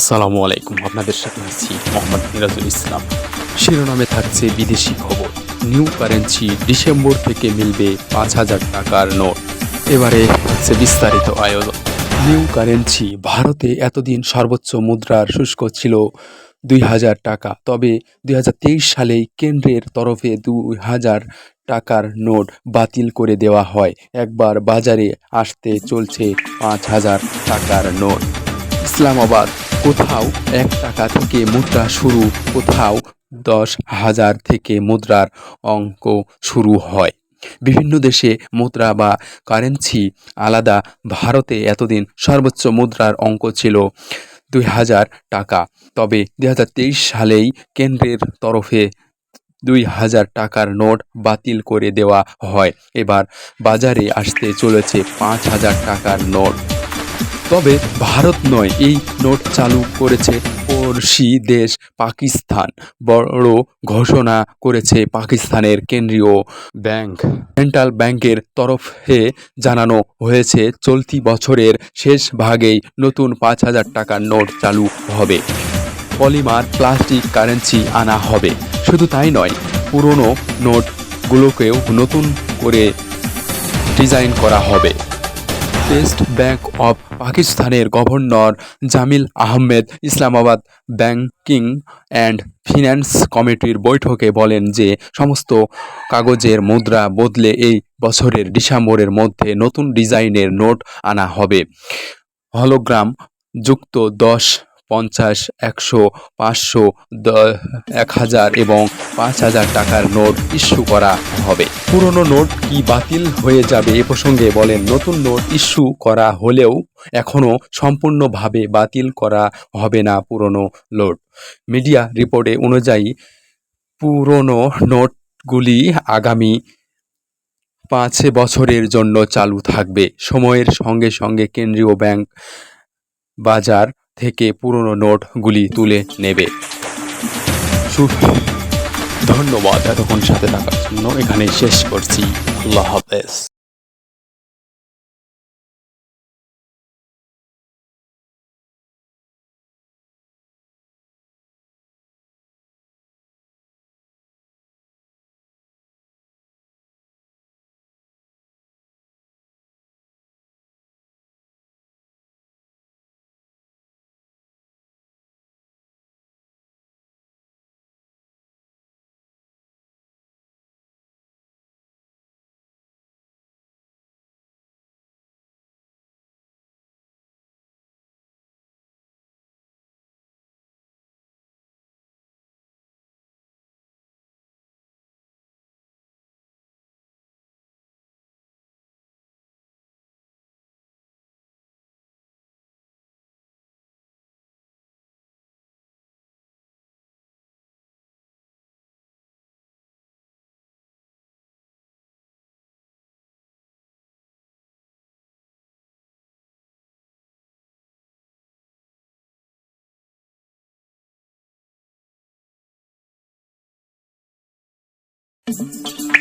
আসসালামু আলাইকুম। আপনাদের সাথে আছি মোহাম্মদ মিরাজুল ইসলাম। শিরোনামে থাকছে বিদেশি খবর। নিউ কারেন্সি ডিসেম্বর থেকে মিলবে পাঁচ হাজার টাকার নোট। এবারে থাকছে বিস্তারিত আয়োজন। নিউ কারেন্সি ভারতে এতদিন সর্বোচ্চ মুদ্রার শুষ্ক ছিল দুই হাজার টাকা। তবে দুই হাজার তেইশ সালেই কেন্দ্রের তরফে দুই হাজার টাকার নোট বাতিল করে দেওয়া হয়। একবার বাজারে আসতে চলছে পাঁচ হাজার টাকার নোট। ইসলামাবাদ কোথাও এক টাকা থেকে মুদ্রা শুরু, কোথাও দশ হাজার থেকে মুদ্রার অঙ্ক শুরু হয়। বিভিন্ন দেশে মুদ্রা বা কারেন্সি আলাদা। ভারতে এতদিন সর্বোচ্চ মুদ্রার অঙ্ক ছিল দুই হাজার টাকা। তবে দুই হাজার তেইশ সালেই কেন্দ্রের তরফে দুই হাজার টাকার নোট বাতিল করে দেওয়া হয়। এবার বাজারে আসতে চলেছে পাঁচ হাজার টাকার নোট। তবে ভারত নয়, এই নোট চালু করেছে পড়শি দেশ পাকিস্তান। বড় ঘোষণা করেছে পাকিস্তানের কেন্দ্রীয় ব্যাংক। সেন্ট্রাল ব্যাংকের তরফে জানানো হয়েছে, চলতি বছরের শেষ ভাগেই নতুন পাঁচ হাজার টাকার নোট চালু হবে। পলিমার প্লাস্টিক কারেন্সি আনা হবে। শুধু তাই নয়, পুরনো নোটগুলোকেও নতুন করে ডিজাইন করা হবে। স্টেট ব্যাংক অব পাকিস্তানের governor Jamil Ahmed Islamabad banking and finance কমিটির বৈঠকে বলেন যে সমস্ত কাগজের মুদ্রা বদলে এই বছরের ডিসেম্বরের মধ্যে নতুন ডিজাইনের নোট আনা হবে। হলোগ্রাম যুক্ত দশ পঞ্চাশ, একশো, পাঁচশো এক হাজার এবং পাঁচ হাজার টাকার নোট ইস্যু করা হবে। পুরনো নোট কি বাতিল হয়ে যাবে এ প্রসঙ্গে বলেন, নতুন নোট ইস্যু করা হলেও এখনও সম্পূর্ণভাবে বাতিল করা হবে না পুরনো নোট। মিডিয়া রিপোর্টে অনুযায়ী, পুরনো নোটগুলি আগামী পাঁচ বছরের জন্য চালু থাকবে। সময়ের সঙ্গে সঙ্গে কেন্দ্রীয় ব্যাংক বাজার থেকে পুরনো নোটগুলি তুলে নেবে। ধন্যবাদ এতক্ষণ সাথে থাকার জন্য। এখানে শেষ করছি। আল্লাহ হাফেজ। Thank you.